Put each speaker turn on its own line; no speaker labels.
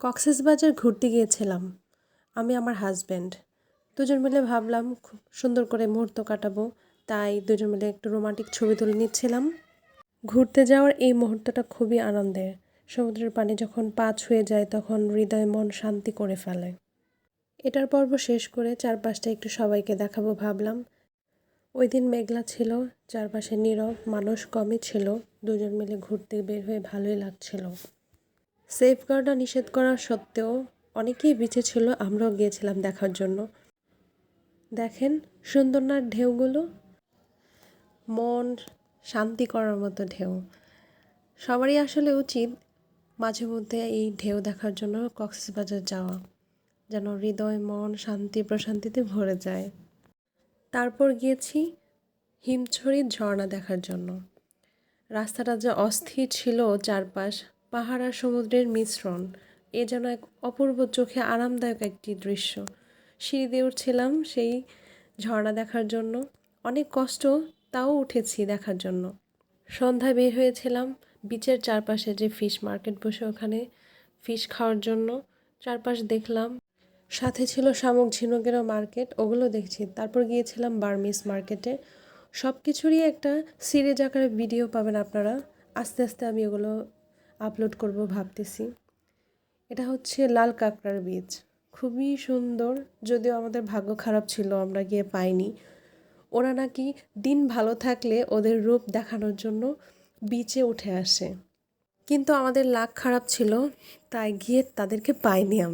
কক্সেস বাজার ঘুরতে গিয়েছিলাম, আমি আমার হাজব্যান্ড দুজন মিলে ভাবলাম, খুব সুন্দর করে মুহূর্ত কাটাবো, তাই দুজন মিলে একটু রোমান্টিক ছবি তুলে নিচ্ছিলাম। ঘুরতে যাওয়ার এই মুহূর্তটা খুবই আনন্দের। সমুদ্রের পানি যখন পা ছুঁয়ে যায়, তখন হৃদয় মন শান্তি করে ফেলে। এটার পর্ব শেষ করে চারপাশটা একটু সবাইকে দেখাবো ভাবলাম। ওই দিন মেঘলা ছিল, চারপাশে নীরব মানুষ কমই ছিল, দুজন মিলে ঘুরতে বের হয়ে ভালোই লাগছিল। সেফগার্ডটা নিষেধ করা সত্ত্বেও অনেকেই বেঁচে ছিল, আমরাও গিয়েছিলাম দেখার জন্য। দেখেন সুন্দর না ঢেউগুলো। মন শান্তি করার মতো ঢেউ। সবারই আসলে উচিত মাঝে মধ্যে এই ঢেউ দেখার জন্য কক্সবাজার যাওয়া, যেন হৃদয়, মন শান্তি, প্রশান্তিতে ভরে যায়। তারপর গিয়েছি হিমছড়ির ঝর্ণা দেখার জন্য। রাস্তাটা যে অস্থির ছিল চারপাশ পাহাড় আর সমুদ্রের মিশ্রণ, এ যেন এক অপূর্ব চোখে আরামদায়ক একটি দৃশ্য। সিঁড়ি দিয়ে উঠছিলাম সেই ঝর্ণা দেখার জন্য। অনেক কষ্ট তাও উঠেছি দেখার জন্য। সন্ধ্যায় বের হয়েছিলাম বিচের চারপাশে যে ফিশ মার্কেট বসে ওখানে ফিশ খাওয়ার জন্য। চারপাশ দেখলাম, সাথে ছিল শামুক ঝিনুকেরও মার্কেট, ওগুলো দেখছি। তারপর গিয়েছিলাম বার্মিস মার্কেটে। সব কিছুরই একটা সিরিজ আকারে ভিডিও পাবেন আপনারা। আস্তে আস্তে আমি ওগুলো আপলোড করব ভাবতেছি। এটা হচ্ছে লাল কাঁকড়ার বীজ। খুবই সুন্দর, যদিও আমাদের ভাগ্য খারাপ ছিল, আমরা গিয়ে পাইনি। ওরা নাকি দিন ভালো থাকলে ওদের রূপ দেখানোর জন্য বিচে উঠে আসে। কিন্তু আমাদের লাখ খারাপ ছিল, তাই গিয়ে তাদেরকে পাইনি আমরা।